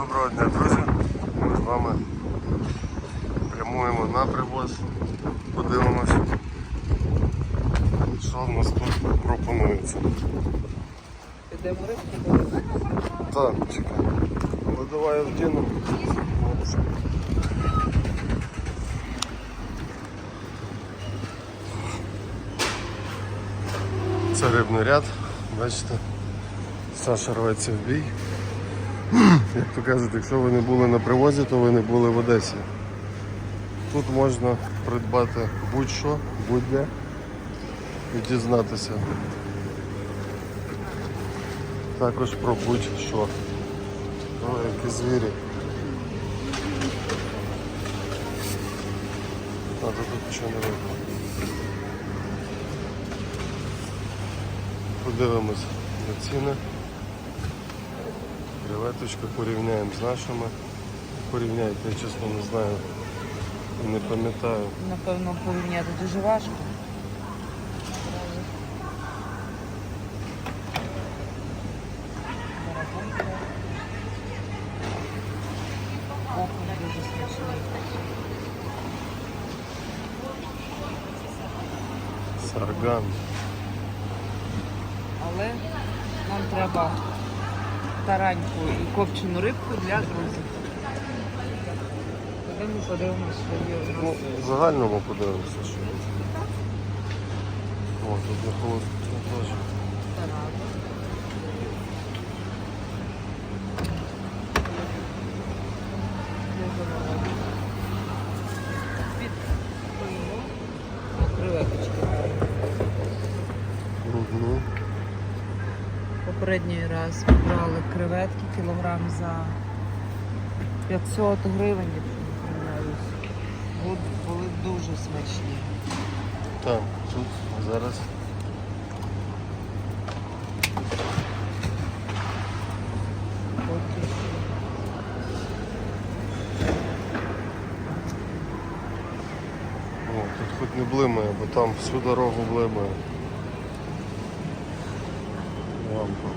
Доброго дня, друзі. Ми з вами прямуємо на привоз. Подивимось, що в нас тут пропонується. Підемо рибку Так, чекай. Давай я вдіну. Це рибний ряд, бачите, Саша рветься в бій. Як то кажуть, якщо ви не були на привозі, то ви не були в Одесі. Тут можна придбати будь-що, будь-де і дізнатися також про будь-що. Які звірі. А тут нічого не видно. Подивимось на ціни. Креветочка порівняємо з нашими. Порівняйте, я чесно не знаю. і Не пам'ятаю. Напевно, порівняти дуже важко. Окунь дуже смачний. Сарган. Але нам треба тараньку і копчену для друзів. Підемо подивимося, що є у Ну, нас. в загальному подивимося, що є. О, тут на холод. Від пиво. Креветочки. Угу. Попередній раз ми брали креветки кілограм за 500 гривень, помиляюсь. Були, були дуже смачні. Так, тут зараз. О, тут хоч не блимає, бо там всю дорогу блимає. Лампа.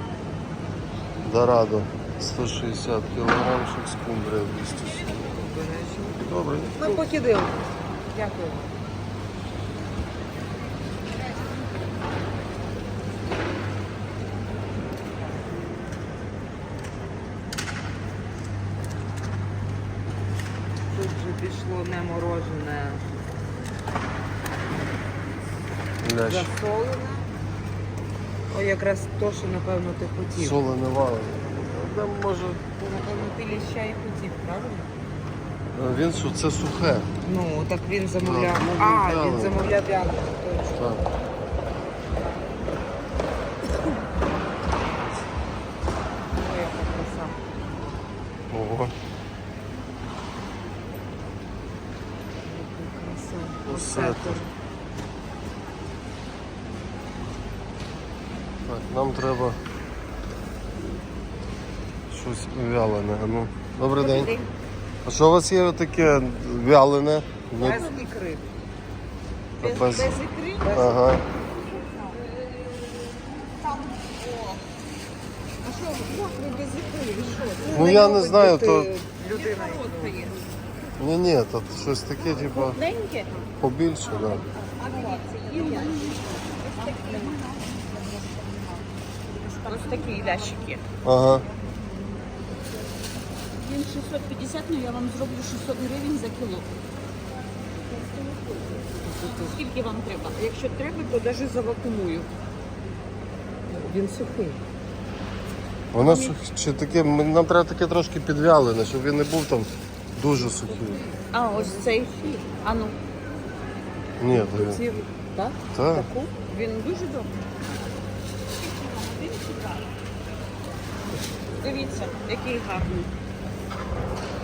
Дорадо 160 кг, скумбрія 240. Обережно. Добре. Ми поки дивимося. Дякую. Тут вже пішло не морожене, Лящ. засолене. О, якраз то, що, напевно, ти хотів. Солене валене. Там може. Напевно, ти ліща і хотів, правильно? е, Він що це сухе. Ну, так він замовляв. Ну, А, вялене. він замовляв вялене, точно. Так. Ой, яка краса. Ого. Яка краса. Осетр. Так, нам треба щось вялене. Ну. Добрий день. А що у вас є таке вялене? Ви- Без ікри. Без- Без ікри? Без Ага. А що, як ви без ікри? Ви що? Ну я не знаю, то. Людина. Ні, ні, то щось таке, типу, Деньки? побільше, так. Да. Ось такі лящики. Ага. Він 650, ну я вам зроблю 600 гривень за кіло. Скільки вам треба? Якщо треба, то навіть завакумую. Він сухий. Воно ж чи таке, нам треба таке трошки підвялене, щоб він не був там дуже сухий. А, ось цей. А ну, Ні, то він. Ці, так? Так. Таку? Він дуже добрий. дивіться, який гарний.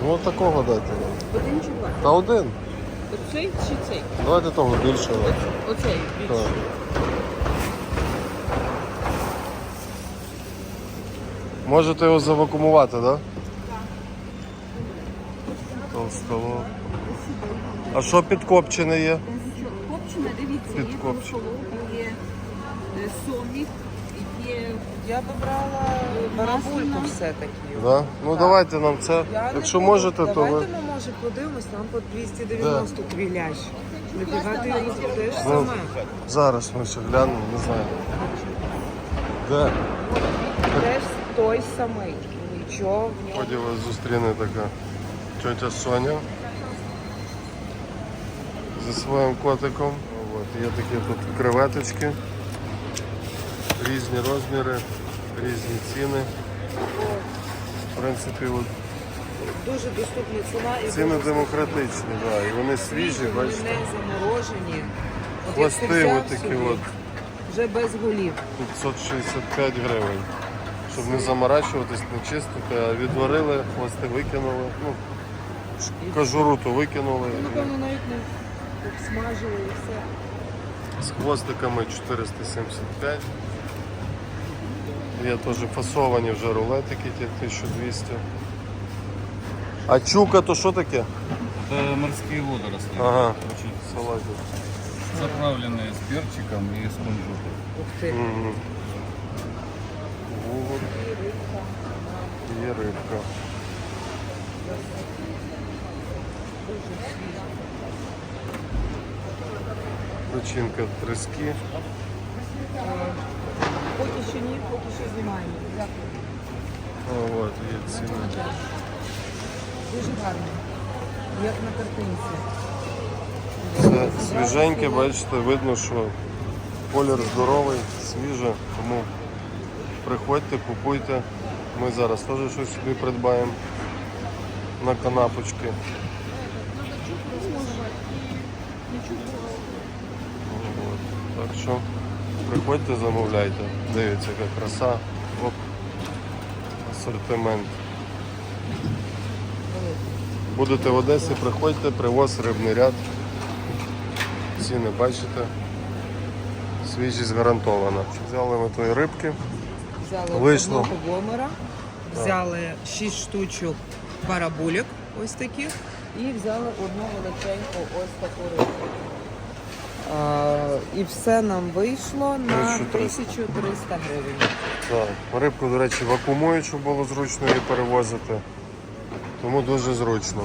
Ну от такого дайте. Один чи два? Та один. Оцей чи цей? Давайте того більшого. Оцей Так. Можете його завакумувати, так? Да? Толстолоб. А що підкопчене є? Копчена, дивіться, є толстолоб, є е, сомік, Я би брала барабульку все-таки. Да? Ну Так. давайте нам це. Я Якщо не можете, проти. то ви. Давайте ми може подивимось, там по 290 твій лящ. Нафіга його Ну, саме? Зараз ми ще глянемо, не знаю. Де? Теж той самий. Нічого в ньому. Ході вас зустріне така тетя Соня зі своїм котиком. От, є такі тут креветочки, різні розміри, різні ціни. В принципі, от, Дуже доступна ціна і ціни дуже демократичні, да, і вони свіжі, вони бачите. не заморожені. От як ти Хвости взяв отакі собі, от, Вже без голів. 565 гривень. Щоб не заморачуватись, не чистити, а відварили, хвости викинули. Ну, кожуру то викинули. Ну, Напевно, навіть не обсмажили і все. З хвостиками 475. Є теж фасовані вже рулетики, ті 1200. А чука то що таке? Это морские водоросли. Ага. Очень Салатик. заправленные с перчиком и с кунжутом. Ух ти. Мгм. Вугор. Є рибка. Начинка трески. Поки що ні, поки що знімаємо. Дякую. О, от, є ціни. Дуже гарно. Як на картинці. Це свіженьке, бачите, видно, що колір здоровий, свіже, тому приходьте, купуйте. Ми зараз теж щось собі придбаємо на канапочки. Так що приходьте, замовляйте. Дивіться, яка краса. Оп. Асортимент. Будете в Одесі, приходьте, привоз рибний ряд. Ціни бачите. Свіжість гарантована. Взяли ми тої рибки. Взяли Вийшло. одного гомера, взяли 6 штучок парабулек, ось таких, і взяли одну величеньку ось таку рибку. А, і все нам вийшло на 1300. 1300 гривень. Так. Рибку, до речі, вакуумують, щоб було зручно її перевозити. Тому дуже зручно.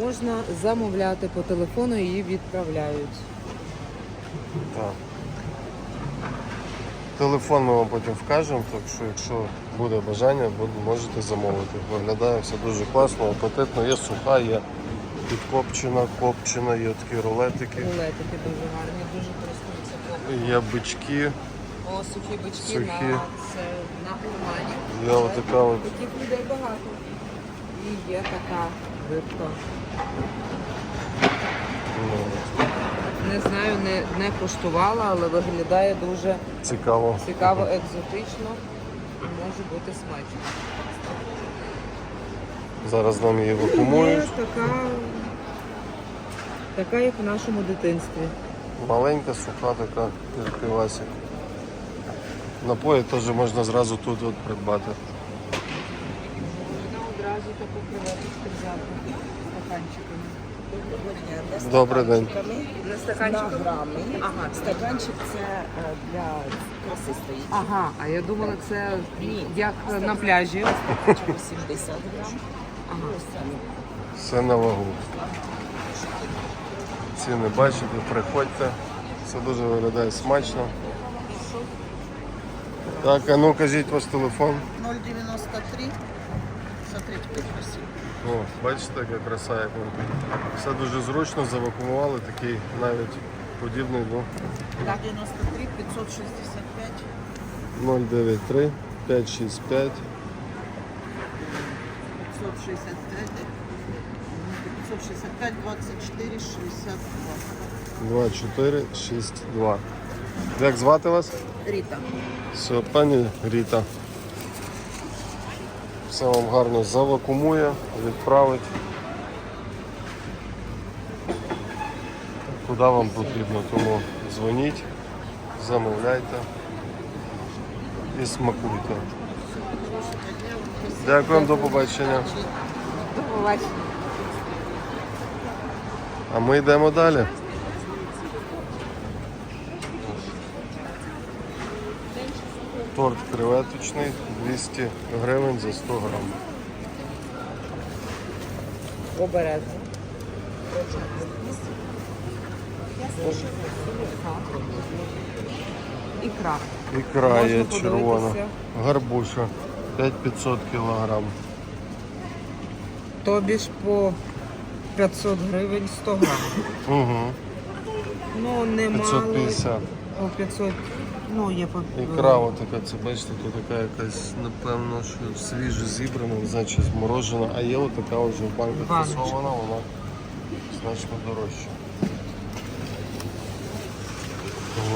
Можна замовляти по телефону, її відправляють. Так. Телефон ми вам потім вкажемо, так що якщо буде бажання, можете замовити. Виглядає все дуже класно, апетитно. Є суха, є підкопчена, копчена, є такі рулетики, Рулетики дуже гарні, дуже користуються попитом. є бички, О, сухі бички Сухі. на це на гурмані. є отака от Таких людей багато. І є така рибка. ну, Не знаю, не, не коштувала, але виглядає дуже цікаво. цікаво, екзотично. Може бути смачно. Зараз нам її Є така, така, як в нашому дитинстві. Маленька, суха така півкривасик. Напої теж можна зразу тут от придбати. Можна одразу таку креветочку взяти стаканчиками. Добрий день. Не стаканчиками? грами. Ага. Стаканчик це е, для краси стоїть. Ага, а я думала, це як на пляжі. Стаканчик 80 грам. Ага. Це, Все на вагу. Ціни бачите, приходьте. Все дуже виглядає смачно. Так, а ну кажіть ваш телефон. 0,93. Смотрите, красиво. О, бачите, яка краса, як. Все дуже зручно, завакумували, такий навіть подібний ну, 0,93, 565. 093 565 565. 565, 24, 62. 2462. Як звати вас? Рита. Все, пані Ріта. Все вам гарно завакумує, відправить. Куди вам потрібно, тому дзвоніть, замовляйте і смакуйте. Дякуємо, до побачення. До побачення. А ми йдемо далі. Торт креветочний 200 гривень за 100 грам. Обережно. Ікра. Ікра є червона. Гарбуша 5500 кілограм. Тобі ж по 500 гривень 100 грам. Угу. Ну, немало. 550. По 500, ну, є по... Ікра отака, це бачите, тут така якась, напевно, що свіже зібрана, не знаю, чи зморожена, а є отака вже в банку Баночка. фасована, вона значно дорожча.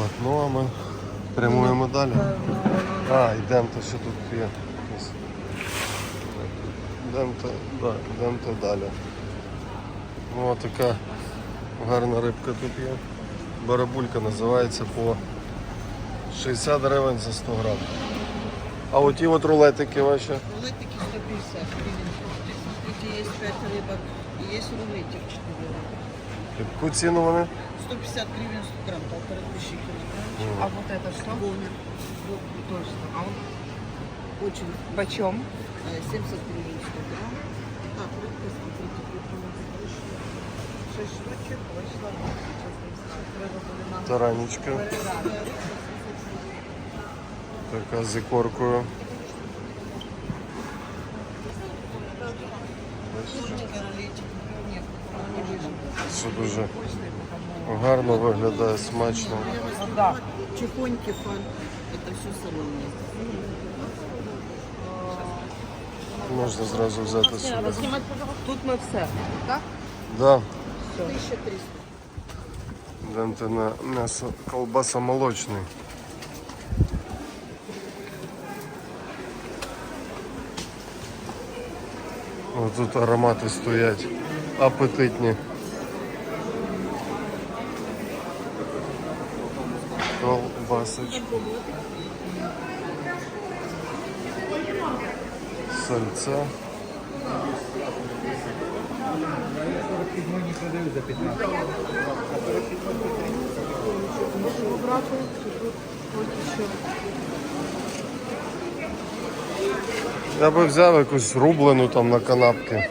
От, ну а ми прямуємо далі. А, йдемте, що тут є. Йдемте, да, йдемте далі. Ну, от така гарна рибка тут є. Барабулька називається по 60 гривень за 100 грам. А оті от рулетики ваші. Рулетики 150 гривен. Смотрите, есть 5 рыбок. И есть рулетик 4 Яку ціну вони? 150 гривен 100 грамм, полторы тысячи килограмм. А вот это что? Бомер. Точно. А он Очень. почем? э, 70 гривен 100 Таранічка. Така з ікоркою. Все дуже гарно виглядає, смачно. Да. Чехоньки, фан. Это все солоное. Можна зразу взяти собі. Тут ми все. Так? Да. 1300. Йдемте на м'ясо колбаса молочний. О, тут аромати стоять. Апетитні. Я би взяв якусь рублену там на канапки.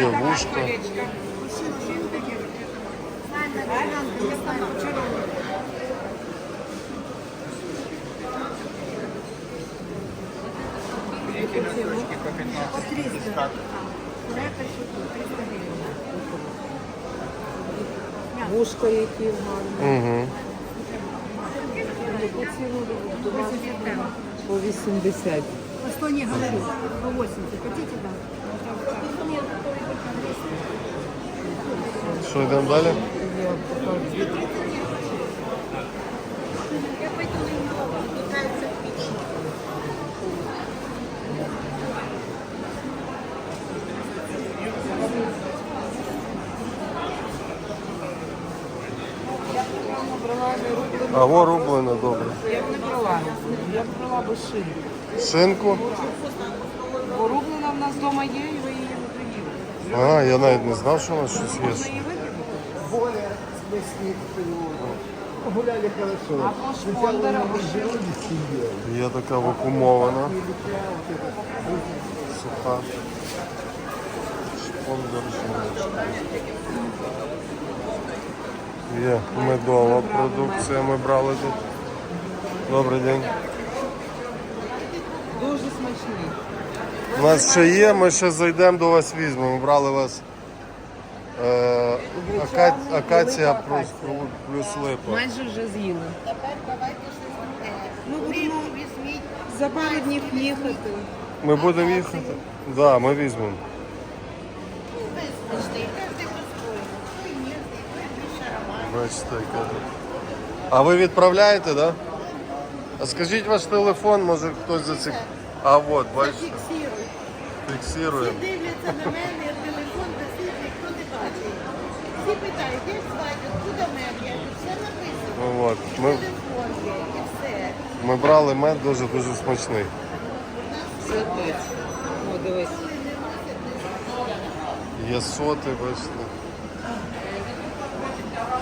Є вушко. Угу. Ціну? По 80. По 100 не говорю, по 80. Хотите, да? Що йдемо далі? Я покажу. А во рублена добре. Я б не брала. Я б брала би шинку. Шинку? Бо рублена в нас вдома є, і ви її не доїли. А, я навіть не знав, що у нас щось є. Викинути? А по шпондера або ще Є така вакуумована. Суха. Шпондер жіночка. Є медова продукція, ми брали тут. Добрий день. дуже смачний. У нас ще є, ми ще зайдемо до вас візьмемо. Ми брали вас е, ака, акація плюс, плюс липа. Майже вже з'їли. Тепер давайте щось. Ми будемо за пару днів їхати. Ми будемо їхати? Так, да, ми візьмемо. Бачите, яка. А ви відправляєте, так? Да? А скажіть ваш телефон, може хтось зацік. А от, бачите. Фіксуємо. дивляться на мене, телефон висить, ніхто не бачить. Всі питають, де свадьба, куди мед? Я кажу, все написано. Ну, от. Ми, Телефон є, і все. ми брали мед дуже-дуже смачний. Святець. О, дивись. Є соти, бачите.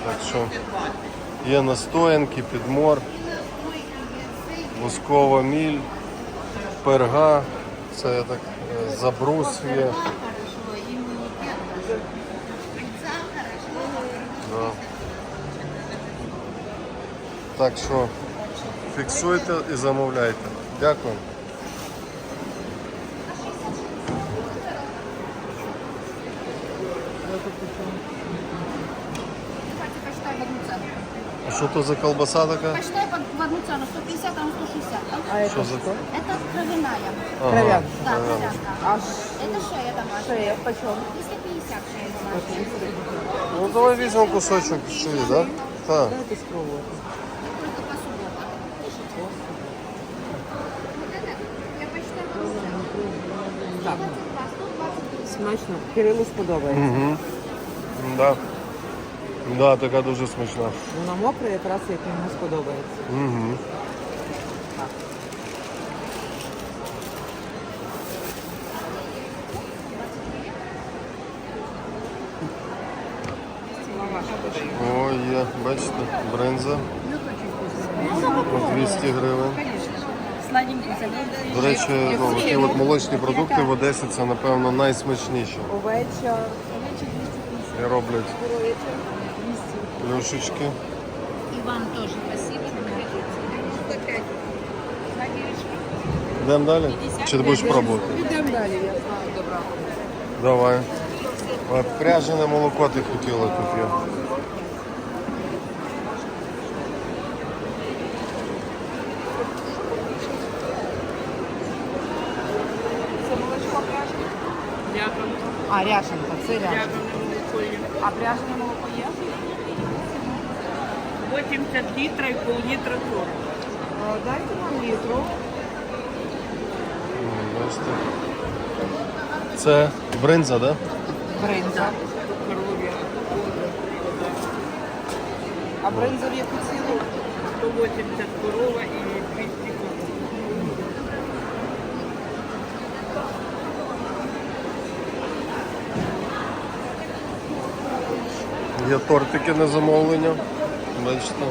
Так що Є настоянки, підмор, воскова міль, перга, це я так е, забрус є. Да. Так що фіксуйте і замовляйте. Дякую. що то за колбаса така? Почитай в одну цену, 150, а 160. А Що это за что? Это кровяная. Ага, Кров'як. Да, кров'як. кровянка. А Это шея домашняя. шея почем? 250 шея домашняя. Ну давай візьмемо кусочок шиї, так? Так. Дайте спробувати. Только по субботам. Я почитаю в одну цену. Так, 22, 120 смачно. Кирилу сподобається. Угу. Да. Да, така дуже смачна. Вона мокра, якраз як йому сподобається. Угу. О, є, бачите, бринза. По 200 гривень. До речі, ну, такі от молочні продукти в Одесі це, напевно, найсмачніші. Овеча, І роблять плюшечки. И вам тоже спасибо. Йдемо далі? Чи ти будеш пробувати? Підемо далі, я знаю, добра. Давай. От пряжене молоко ти хотіла є. А, ряшенка, це ряшенка. А пряжене молоко є? 80 літрів і пол-літра 40. Е, Дайте нам літру. Бачите. Це бринза, так? Да? Бринза. А бринза в яку ціну? 180 корова і 200 корова. Є тортики на замовлення. Бачите.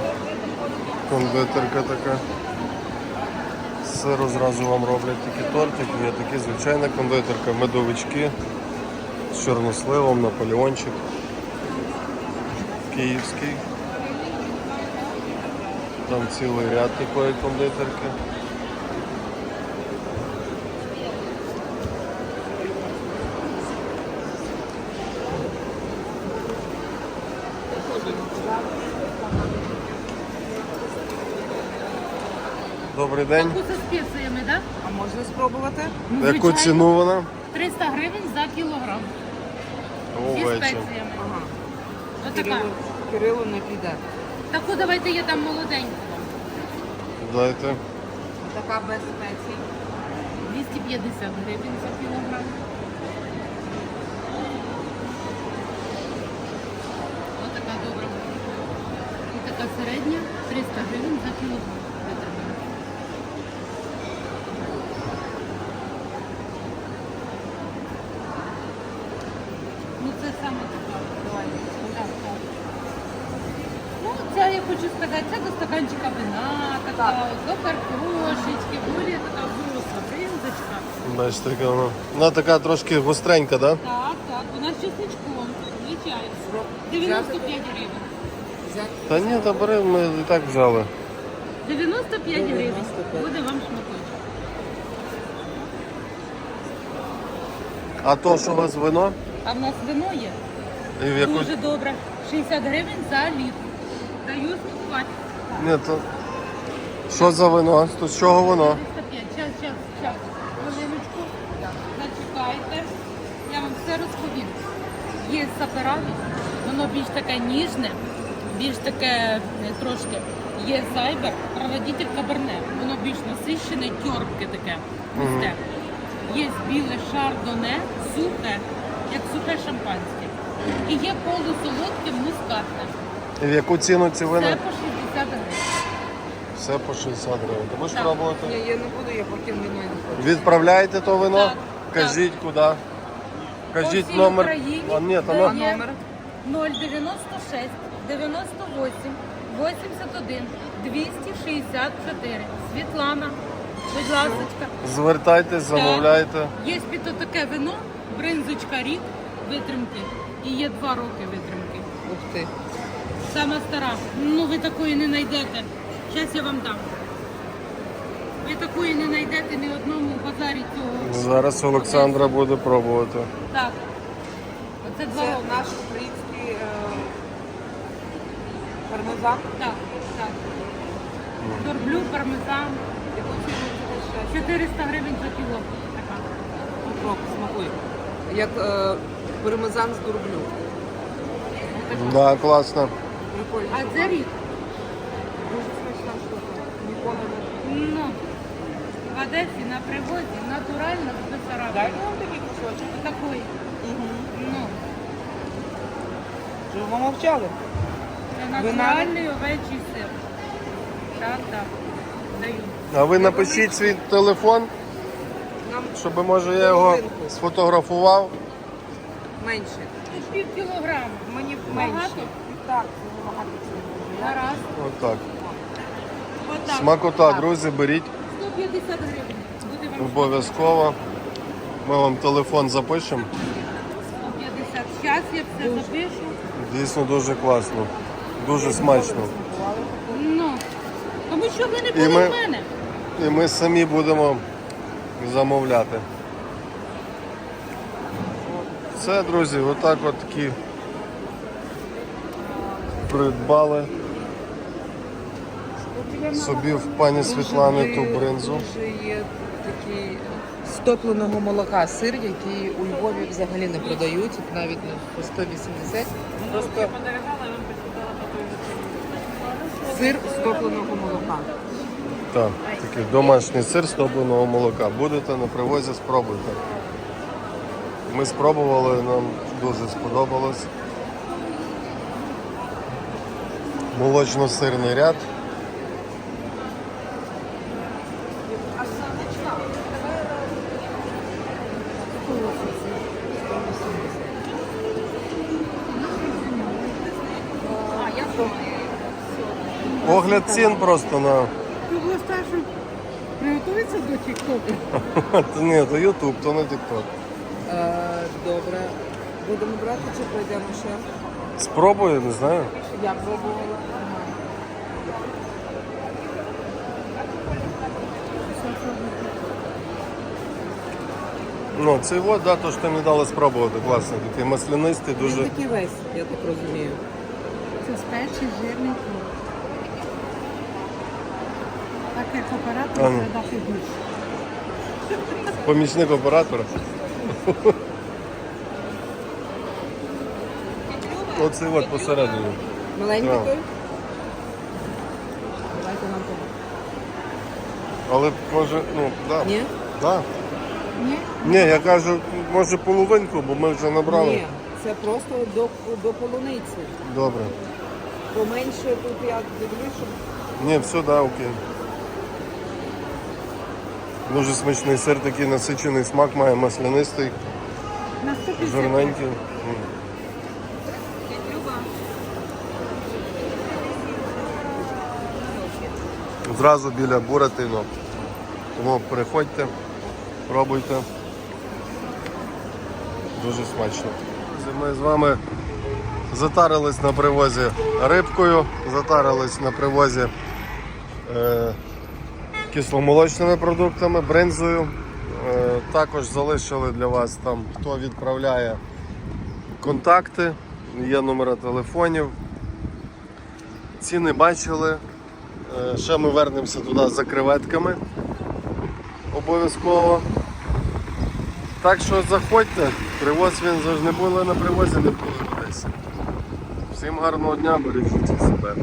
Кондитерка така. Сиру зразу вам роблять такі тортики, є такі звичайна кондитерка, медовички з чорносливом, наполеончик. Київський. Там цілий ряд такої кондитерки. Добрий день. Таку зі спеціями, так? А можна спробувати? Яку ціну вона? 300 гривень за кілограм. Зі спеціями. Ага. Отака. Кирилу, Кирилу не піде. Таку давайте я там молоденьку. Дайте. Така без спецій. 250 гривень за кілограм. Отака добра. І така середня 300 гривень за кілограм. Витримана. Ну це саме така. Ну, це я хочу сказати, це до стаканчика вина, така, до картошечки, более така взросла бринзочка. Бачите, яка вона. Вона така трошки гостренька, так? Да? Так, так, вона з чесничком, звичайно. 95 гривень. Та ні, та бери, ми і так взяли. 95 гривень. Буде вам шматочок. А то, що у вас вино? А в нас вино є. І в яку... Дуже добре. 60 гривень за літр. Даю смакувати. Ні, то... Що за вино? То з чого воно? 305. Час, час, час. Хвилиночку. Зачекайте. Я вам все розповім. Є сапераві, воно більш таке ніжне, більш таке е, трошки. Є зайбер, проводитель каберне. Воно більш насищене, тьорпке таке. Густе. Є біле шардоне, сухе, як сухе шампанське. І є полусолодке мускатне. І в яку ціну ці Це вина? по 60 гривень. Все по 60 гривень. Ти будеш Так. пробувати? Ні, я не буду, я потім вино не хочу. Відправляєте то вино? Так, Кажіть куди. Кажіть всій номер. Україні. А, ні, то на... Номер? 096 98 81 264. Світлана, будь ласка. Звертайтесь, замовляйте. Є під таке вино, бринзочка рік витримки і є два роки витримки. Ух ти. Сама стара. Ну ви такої не знайдете. Зараз я вам дам. Ви такої не знайдете ні в одному базарі цього. Зараз Олександра буде пробувати. Так. Оце два Це роки. наш український е, пармезан. Так, так. Дорблю, пармезан. 400 гривень за кіло. Така. Попробуй, смакуй. Як е, пармезан з дурблю. Да, класно. Прикольно. А це рік. Дуже смачна штука. Ніколи не Ну, в Одесі на привозі натурально з Бесарабії. Дайте нам такий кусочок. Такий. Ну, Щоб ви мовчали. це натуральний овечий сир. Так, так. Даю. А ви напишіть свій телефон, Нам щоб може я його сфотографував. менше. Пів кілограма. Мені Багато? менше. Так, багато. Гаразд. Отак. Отак. Смакота, друзі, беріть 150 гривень. Буде вам обов'язково. Ми вам телефон запишемо. 150. Зараз я все запишу. Дійсно дуже класно. Дуже смачно. Ну, тому що ви не були ми- в мене. І ми самі будемо замовляти. Все, друзі, отак от такі придбали собі в пані Світлани ту бринзу. Дуже є такий з топленого молока сир, який у Львові взагалі не продають, навіть не по 180. Просто сир з топленого молока. Так, такий домашній сир з топленого молока. Будете на привозі, спробуйте. Ми спробували, нам дуже сподобалось. Молочно-сирний ряд. Огляд цін просто на. Ти було старшим приготуватися до тік-току? Та ні, то Ютуб, то не TikTok. Е, добре. Будемо брати чи пройдемо ще? Спробую, не знаю. Я пробувала. Ну, цей вот, да, то, що мені дали спробувати, класний. Такий маслянистий, Він дуже. такий весь, я так розумію. Це спечий, жирний хліб. Так як оператор А ну. дати більше. Помічник оператора. Оцей от посередині. Маленький той? Давайте нам того. Але може, ну, да. Ні? Да. Ні? Ні, я кажу, може половинку, бо ми вже набрали. Ні, це просто до, до полуниці. Добре. Поменше тут я дивлюсь, щоб Ні, все, да, окей. Дуже смачний сир, такий насичений смак має, маслянистий, На 150. жирненький. Зразу біля Буратино. Тому приходьте, пробуйте. Дуже смачно. Ми з вами затарились на привозі рибкою, затарились на привозі е, кисломолочними продуктами, бринзою. Е, також залишили для вас там, хто відправляє контакти, є номери телефонів. Ціни бачили. Е, ще ми вернемося туди за креветками. Обов'язково. Так що заходьте, привоз він завжди не були на привозі, не були десь. Всім гарного дня, бережіть себе.